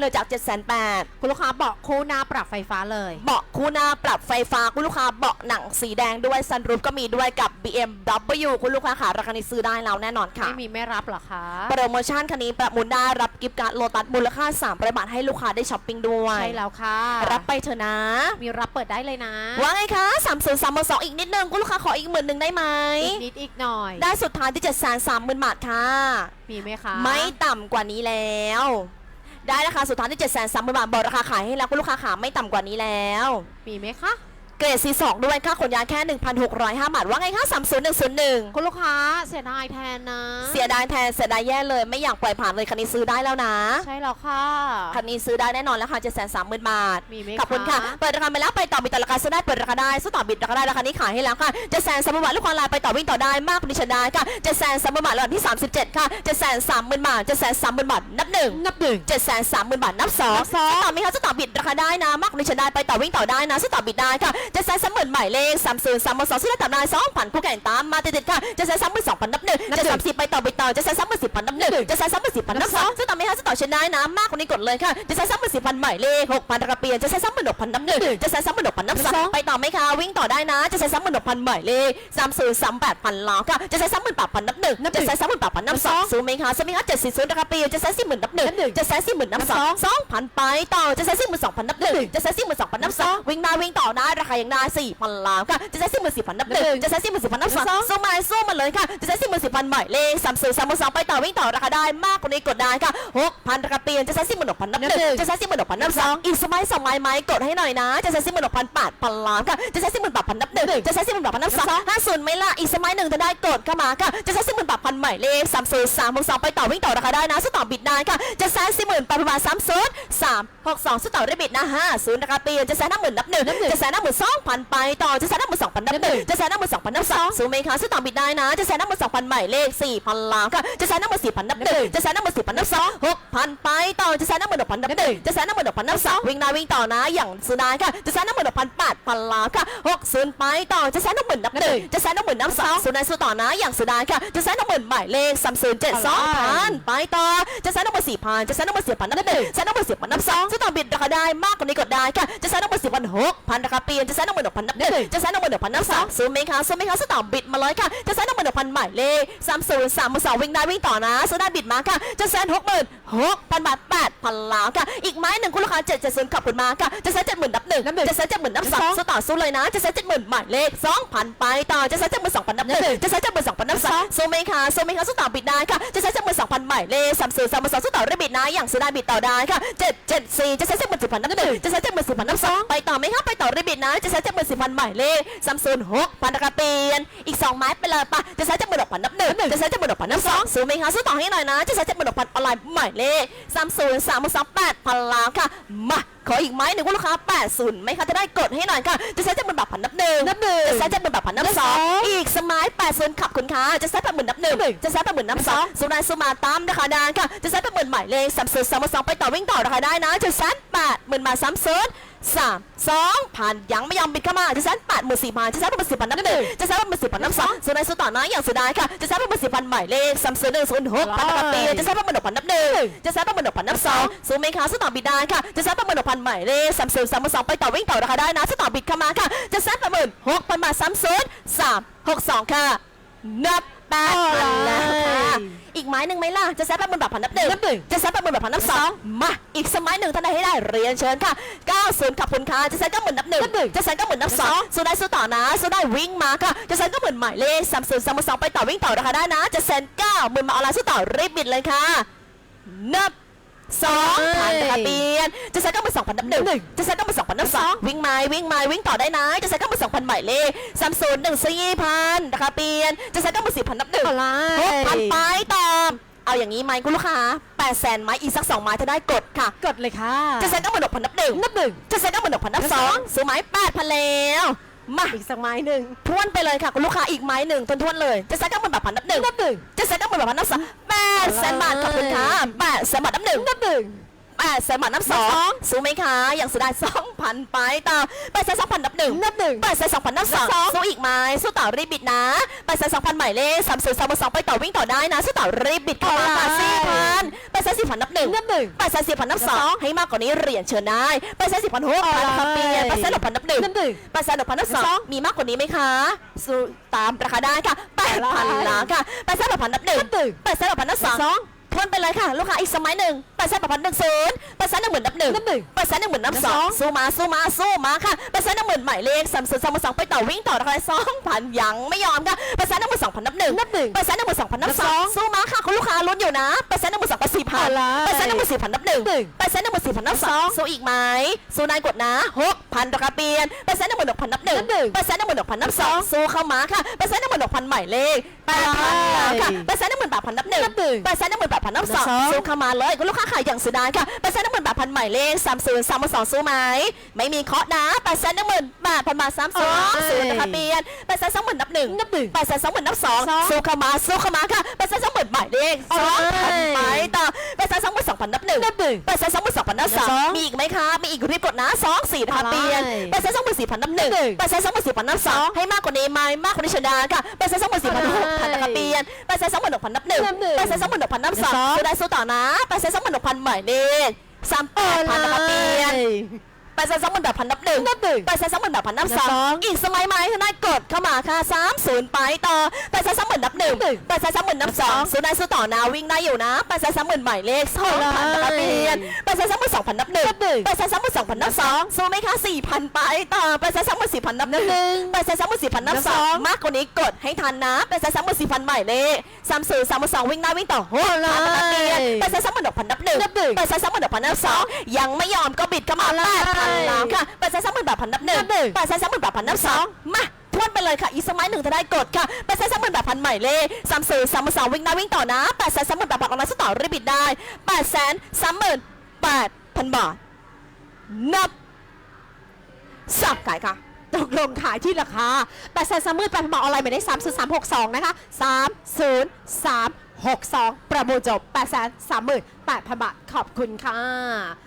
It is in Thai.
เลยจาก7 8 0 0 0คุณลูกค้าเบาะคู่หน้าปรับไฟฟ้าเลย เบาะคู่หน้าปรับไฟฟ้าคุณลูกค้าเบาะหนังสีแดงด้วยซันรูฟก็มีด้วยกับ BMW คุณลูกค้าค่ะราคานี้ซื้อได้แล้วแน่นอนค่ะ ไม่มีไม่รับเหรอคะโปรโมชั่นคันนี้ประมูลได้รับกิฟต์การ์ดโลตัสมูลค่า300บาทให้ลูกค้าได้ช้อปปิ้งด้วย ใช่แล้วค่ะรับไปเถอะนะ มีรับเปิดได้เลยนะว่าไงคะ3 0 3 2อีกนิดนึงคุณลูกค้าขออีกหมื่นหนึ่งได้ไหมอีกนิดอีกหน่อย ได้สุดท้ายที่7 3 0 0 0 0บาทค่ะ มีไหมคะ ไม่ต่ำกว่านี้แล้ว ได้ราคาสุดท้ายที่7 3 0 0 0 0บาทบอกราคาขายให้แล้วคุณลูกค้าขาไม่ต่ำกว่านี้แล้ว มีไหมคะ รด C2 ด้วยค่าขนย้ายแค่ 1,605บาทว่าไงคะ30101 คุณลูกค้าเสียดายแทนนะ เสียดายแทนเสียดายแย่เลยไม่อยากปล่อยผ่านเลยคันนี้ซื้อได้แล้วนะ ใช่แล้วค่ะ คันนี้ซื้อได้แน่นอนแล้วค่ะ730,000บาท มีไหมขอบคุณค่ะ เปิดราคาไปแล้วไปต่อบิดต่อราคาซื้อได้เปิดราคาได้สู้ต่อบิดราคาได้ราคานี้ขายให้แล้วค่ะ730,000บาทลูกค้าไลน์ไปต่อวิ่งต่อได้มากกว่าดิฉันได้ค่ะ730,000บาทระดับที่37ค่ะ730,000บาท730,000บาทนับหนึ่งนับหนึ่งเจ็ดแสนสามหมื่นบาทนับสองนับสองต่อไหมคะจะต่อบิดราคาได้นะมากกว่านี้ฉันได้ไปต่อวิ่งต่อได้นะจะต่อบิดได้ค่ะเจ็ดแสนสามหมื่นหมายเลขสามศูนย์สามสองที่ได้ต่อได้สองพันผู้แข่งตามมาติดๆค่ะเจ็ดแสนสามหมื่นสองพันนับหนึ่งเจ็ดสามสิบไปต่อบิดต่อเจ็ดแสนสามหมื่นสิบพันนับหนึ่งเจ็ดแสนสามหมื่นสิบพันนับสองจะต่อไหมคะจะต่อฉันได้นะมากกว่านี้กดเลยค่ะเจ็ดแสนสามหมื่นสิบพันหมายเลขหกพันราคาเปลี่ยนเจ็ดแสนสามหมื่นหกพันนับหนึ่งเจ็ดแสนสามหมื่นหกพันนับสองไปต่อไหมคะวิ่งต่อได้นะเจ็ดแสนสามหมื่นหกพันหมายเลขสามศูนย์สามแปดพันล้อค่ะเจ็ดแสนสามหมื่นแปดพันนับหนึ่งเจ็ดแสนสามหมื่นแปดพันนับสองซื้อไหมคะซื้อไหมคะเจ็ดสี่ศูนย์ราคาเปลี่ยนเจ็ดแสนสี่หมื่นนับหนึ่งเจ็ดแสนสี่หมื่นนับสองสองพันไปต่อเจ็ดแสนสี่หมื่นสองพันนับหนึ่งเจ็ดแสนสี่หมื่นสองพันนับสองวิ่งมาวิ่งต่อนะราคายังได้สี่พันล้านค่ะเจ็ดแสนสี่หมื่นสี่พันนับหนึ่งเจ็ดแสนสี่หมื่นสี่พันนับสองสู้มาสู้มาเลยค่ะเจ็ดแสนสี่หมื่นสี่พันหมายเลขสามศูนย์สามสองไปต่อวิ่งต่อราคาได้มากกว่านี้กดได้ค่ะหกพันราคาเปลี่ยนเจ็ดแสนสี่หมื่นหกพันนับหนึ่งเจ็ดแสนสี่หมื่นหกพันนับสองอีกสมัยสมัยไหมกดให้หน่อยนะเจ็ดแสนสี่หมื่นหกพันแปดพันล้านค่ะเจ็ดแสนสี่หมื่นแปดพันนับหนึ่งเจ็ดแสนสี่หมื่นแปดพันนับสองห้าศูนย์ไหมล่ะอีกสมัยหนึ่งจะได้กดเข้ามาค่ะเจ็ดแสนสี่หมื่นแปดพันหมายเลขสามศูนย์สามหกสองไปต่อวิ่งต่อราคาได้นะสู้ต่อบิดได้ค่ะเจ็ดแสนสี่หมื่นแปดพันสามศูนย์สาม หกสองสู้ต่อได้บิดนะห้าศูนย์ราคาเปลี่ยนเจ็ดแสนห้าหมื่นนับหนึ่งเจ็ดแสนห้าหมื่นสองพันไปต่อเจ็ดแสนห้าหมื่นสองพันนับหนึ่งเจ็ดแสนห้าหมื่นสองพันนับสองสู้ไหมคะสู้ต่อบิดได้นะเจ็ดแสนห้าหมื่นสองพันหมายเลขสี่พันล้านค่ะเจ็ดแสนห้าหมื่นสี่พันนับหนึ่งเจ็ดแสนห้าหมื่นสี่พันนับสองหกพันไปต่อเจ็ดแสนห้าหมื่นหกพันนับหนึ่งเจ็ดแสนห้าหมื่นหกพันนับสองวิ่งหน้าวิ่งต่อนะอย่างสุดท้ายค่ะเจ็ดแสนห้าหมื่นหกพันแปดพันล้านค่ะหกศูนย์ไปต่อเจ็ดแสนห้าหมื่นนับหนึ่งเจ็ดแสนห้าหมื่นนับสองสุดท้ายสู้ต่อนะอย่างสุดท้ายค่ะเจ็ดแสนห้าหมื่นหมายเลขสามศูนย์เจ็ดสองพันไปต่อเจ็ดแสนห้าหมื่นสี่พันเจ็ดแสนห้าหมื่นสี่พันนับหนึ่งเจ็ดแสนห้าหมื่นสี่พันนับสองสู้ต่อบิดราคาได้มากกว่านี้กดได้ค่ะเจ็ดแสนห้าหมื่นสี่พันหกพันราคาเปลี่ยนเจ็ดแสนห้าหมื่นหกพันนับหนึ่งเจ็ดแสนห้าหมื่นหกพันนับสองซื้อไหมคะซื้อไหมคะสู้ต่อบิดมาเลยค่ะเจ็ดแสนห้าหมื่นหกพันหมายเลขสามศูนย์สามสองวิ่งได้วิ่งต่อนะซื้อได้บิดมาค่ะเจ็ดแสนหกหมื่นหกพันบาทแปดพันล้านค่ะอีกไม้หนึ่งคุณลูกค้าเจ็ดเจ็ดศูนย์ขอบคุณมากค่ะเจ็ดแสนเจ็ดหมื่นนับหนึ่งเจ็ดแสนเจ็ดหมื่นนับสองสู้ต่อสู้เลยนะเจ็ดแสนเจ็ดหมื่นหมายเลขสองพันไปต่อเจ็ดแสนเจ็ดหมื่นสองพันนับหนึ่งเจ็ดแสนเจ็ดหมื่นสองพันนับสองสู้ไหมคะสู้ไหมคะสู้ต่อบิดได้ค่ะเจ็ดแสนเจ็ดหมื่นสองพันหมายเลขสามศูนย์สามสองสู้ต่อได้บิดนะอย่างซื้อได้บิดต่อได้ค่ะเจ็ดเจ็ดสี่เจ็ดแสนเจ็ดหมื่นสิบพันนับหนึ่งเจ็ดแสนเจ็ดหมื่นสิบพันนับสองไปต่อไหมคะไปต่อได้บิดนะเจ็ดแสนเจ็ดหมื่นสิบพันหมายเลขสามศูนย์หกพันราคาเปลี่ยนอีกสองไม้ไปเลยปะเจ็ดแสนเจ็ดหมื่นหกพันนับหนึ่งเจ็ดแสนเจ็ดหมื่นหกพันนับสองสู้ไหมคะสู้ต่อให้หน่อยนะเจ็ดแสนเจ็ดหมื่นหกพันออนไลน์หมายเลขสามศูนย์สามสองแปดพันล้านค่ะมาขออีกไม้หนึ่งคุณลูกค้า80ไหมคะจะได้กดให้หน่อยค่ะจะใช้จะเป็นแบบพันนับหนึ่งนับหนึ่งจะใช้จะเป็นแบบพันนับสองอีกสมัย80ขับคุณคะจะใช้แบบหมื่นนับหนึ่งจะใช้แบบหมื่นนับสองสุนัยสุมาตามราคาดานค่ะจะใช้แบบหมื่นหมายเลขสามศูนย์สามสองไปต่อวิ่งต่อราคาได้นะจะใช้แปดหมื่นมาทสามศูนย์สามสองพันยังไม่ยอมบิดเข้ามาจะใช้แปดหมื่นสี่พันจะใช้แบบหมื่นสี่พันนับหนึ่งจะใช้แบบหมื่นสี่พันนับสองสุนัยสุต่อนะอย่างสุดท้ายค่ะจะใช้แบบหมื่นสี่พันใหมายเลขสามศูนย์หนึ่งศูนย์หกพันราคาปีจะใช้แบบหมื่นหกพันนับหนึ่งจะใช้แบบหมื่นหกพันนับสองสู้ไหมคะสู้ต่อบิดได้ค่ะจะใช้แบบหมื่นหกพันใหมายเลขสามศูนย์สามสองไปต่อวิ่งต่อราคาได้นะสู้ต่อบิดเข้ามาค่ะจะใช้แบบหมื่นหกพันบาทสามศูนย์สามหกสองค่ะนับแปดพันแล้วค่ะ อีกไม้หนึ่งไหมล่ะ จะแซะแบบหมื่นแบบพันนับหนึ่งนับหนึ่งจะแซะแบบหมื่นแบบพันนับสองมา อีกสมัยหนึ่งท่านใดให้ได้เรียนเชิญค่ะ90ขับคุณค่ะจะแซะก็หมื่นนับหนึ่งจะแซะก็หมื่นนับสองสู้ได้สู้ต่อนะสู้ได้วิ่งมาค่ะ จะแซะก็หมื่นหมายเลขสามศูนย์สามสองไปต่อวิ่งต่อราคาได้นะ จะแซนเก้าหมื่นมาออนไลน์สู้ต่อรีบบิดเลยค่ะนับ สองพันนะคะเปลี่ยน จะใช้ก็เป็นสองพันนับหนึ่งจะใช้ก็เป็นสองพันนับสองวิ่งไม้วิ่งไม้วิ่งต่อได้นะจะใช้ก็เป็นสองพันหมายเลขสามศูนย์หนึ่งสี่พันนะคะเปลี่ยน จะใช้ก็เป็นสี่พันนับหนึ่งอะไรหกพันไปต่อเอาอย่างนี้ไหมคุณลูกค้าแปดแสนไม้อีกสักสองไม้จะได้กดค่ะ กดเลยค่ะ จะใช้ก็เป็นหกพันนับหนึ่งนับหนึ่งจะใช้ก็เป็นหกพันนับสองซื้อไม้แปดพันแล้ว มาอีกสักไม้หนึ่งทวนไปเลยค่ะคุณลูกค้าอีกไม้หนึ่งทวนทวนๆเลย จะใช้ก็เป็นแบบพันนับหนึ่งนับหนึ่งจะใช้ก็เป็นแบบพันนับสองแปดแสนบาทขอบคุณค่ะแปดแสนบาทนับหนึ่งนับหนึ่ง แปดแสนบาทนับสองสู้ไหมคะยังสุดได้สองพันไปต่อแปดแสนสองพันนับหนึ่งนับหนึ่งแปดแสนสองพันนับสองสู้อีกไหมสู้ต่อรีบบิดนะแปดแสนสองพันหมายเลขสามศูนย์สามสองไปต่อวิ่งต่อได้นะ สู้ต่อรีบบิดเข้ามาค่ะสี่พันแปดแสนสี่พันนับหนึ่งนับหนึ่งแปดแสนสี่พันนับสองให้มากกว่านี้เหรียญเชิญได้แปดแสนสี่พันหกพันค่ะเปลี่ยนแปดแสนหกพันนับหนึ่งนับหนึ่งแปดแสนหกพันนับสองมีมากกว่านี้ไหมคะสู้ตามราคาได้ค่ะแปดพันล้านค่ะแปดแสนหกพันนับหนึ่งนับหนึ่งแปดแสนหกพันนับสองสองทวนไปเลยค่ะ ลูกค้าอีกสมัยหนึ่งแปดแสนหกพันหนึ่งศูนย์แปดแสนหนึ่งหมื่นนับหนึ่งนับหนึ่งแปดแสนหนึ่งหมื่นนับสองนับสองสู้มาสู้มาสู้มาค่ะแปดแสนหนึ่งหมื่นหมายเลขสามศูนย์สามสองไปต่อวิ่งต่อราคาสองพันยังไม่ยอมค่ะแปดแสนหนึ่งหมื่นสองพันนับหนึ่งนับหนึ่งแปดแสนหนึ่งหมื่นสองพันนับนับสสอองงสู้มาค่ะคุณลูกค้าลุ้นอยู่นะแปดแสนหนึ่งหมื่นสองพันสี่พันอะไรแปดแสนหนึ่งหมื่นสี่พันนับหนึ่งหนึ่งแปดแสนหนึ่งหมื่นสี่พันนับสองนับสองสู้อีกไหมสู้นายกดนะหกพันราคาเปลี่ยนแปดแสนหนึ่งหมื่นหกพันนับหนึ่งนับหนึ่งแปดแสนหนึ่งหมื่นหกพันนับสองนับสองสู้เข้ามาค่ะแปดแสนหนึ่งหมื่นหกพันหมายเลขแปดพันแล้วค่ะแปดแสนหนึ่งหมื่นแปดพันนับหนึ่งนับหนึ่งแปดแสนหนึ่งหมื่นแปดพันนับสองนับสองสู้เข้ามาเลยคุณลูกค้าขายอย่างเสุดายค่ะแปดแสนหนึ่งหมื่นแปดพันหมายเลขสามศูนย์สามสองสู้ไหมไม่มีเคาะนะแปดแสนหนึ่งหมื่นแปดพันบาทสามสองศูนย์นะคะเปลี่ยนแปดแสนสองหมื่นนับหนึ่งนับหนึ่งแปดแสนสองหมื่นนับสองสองสู้เข้ามาสู้เข้ามาค่ะแปดแสนสองหมื่นหมายเลขสองพันไปต่อแปดแสนสองหมื่นส องพันนับหนึ่งนับหนึ่งแปดแสนสองหมื่นสองพันนับสองนับสองมีอีกไหมคะ มีอีกรีบกดนะสองสี่นะคะอะไรเปลี่ยนแปดแสนสองหมื่นสี่พันนับหนึ่งหนึ่งแปดแสนสองหมื่นสี่พันนับสองให้มากกว่านี้ไหมมากกว่านี้ชนะค่ะแปดแสนสองหมื่นสี่พันหกพันนะคะเปลี่ยนแปดแสนสองหมื่นหกพันนับหนึ่งนับหนึ่งแปดแสนสองหมื่นหกพันนับสองนับสองจะได้สู้ต่อนะแปดแสนสองหมื่นหกพันหมายเลขสามแปดพันนะคะเปลี่ยน แปดแสนสองหมื่นแปดพันนับหนึ่งนับหนึ่งแปดแสนสองหมื่นแปดพันนับนับสองสองอีกสมัยไหมทนายกดเข้ามาค่ะสามศูนย์ไปต่อแปดแสนสองหมื่นนับหนึ่งนับหนึ่งแปดแสนสองหมื่นนับสองนับสองสู้ได้สู้ต่อนะวิ่งได้อยู่นะแปดแสนสองหมื่นหมายเลขสองพันนะคะเปลี่ยนแปดแสนสองหมื่นสองพันนับหนึ่งนับหนึ่งแปดแสนสองหมื่นสองพันนับสองสู้ไหมคะสี่พันไปต่อแปดแสนสองหมื่นสี่พันนับหนึ่งนับหนึ่งแปดแสนสองหมื่นสี่พันนับนับสสอองงมากกว่านี้กดให้ทันนะแปดแสนสองหมื่นสี่พันหมายเลขสามศูนย์สามสองวิ่งได้วิ่งต่อโหอะไรพันนะคะเปลี่ยนแปดแสนสองหมื่นหกพันนับหนึ่งนับหนึ่งแปดแสนสองหมื่นหกพันนับสองยังไม่ยอมก็บิดเข้ามาอะไรแปดพันแล้วค่ะแปดแสนสองหมื่นแปดพันนับหนึ่งนับหนึ่งแปดแสนสองหมื่นแปดพันนับสองมาทวนไปเลยค่ะ อีกสมัยหนึ่งจะได้กดค่ะแปดแสนสองหมื่นแปดพันใหม่เลขสามสี่สามสองวิ่งได้วิ่งต่อนะแปดแสนสองหมื่นแปดพันออนไลน์สต่อรีบบิดได้แปดแสนสามหมื่นแปดพันบาท นับสับขายค่ะตกลงขายที่ราคาแปดแสนสามหมื่นแปดพันบาทออนไลน์หมายเลขสามศูนย์สามหกสองนะคะสามศูนย์สามหกสองประมูลจบแปดแสนสามหมื่นแปดพันบาท ขอบคุณค่ะ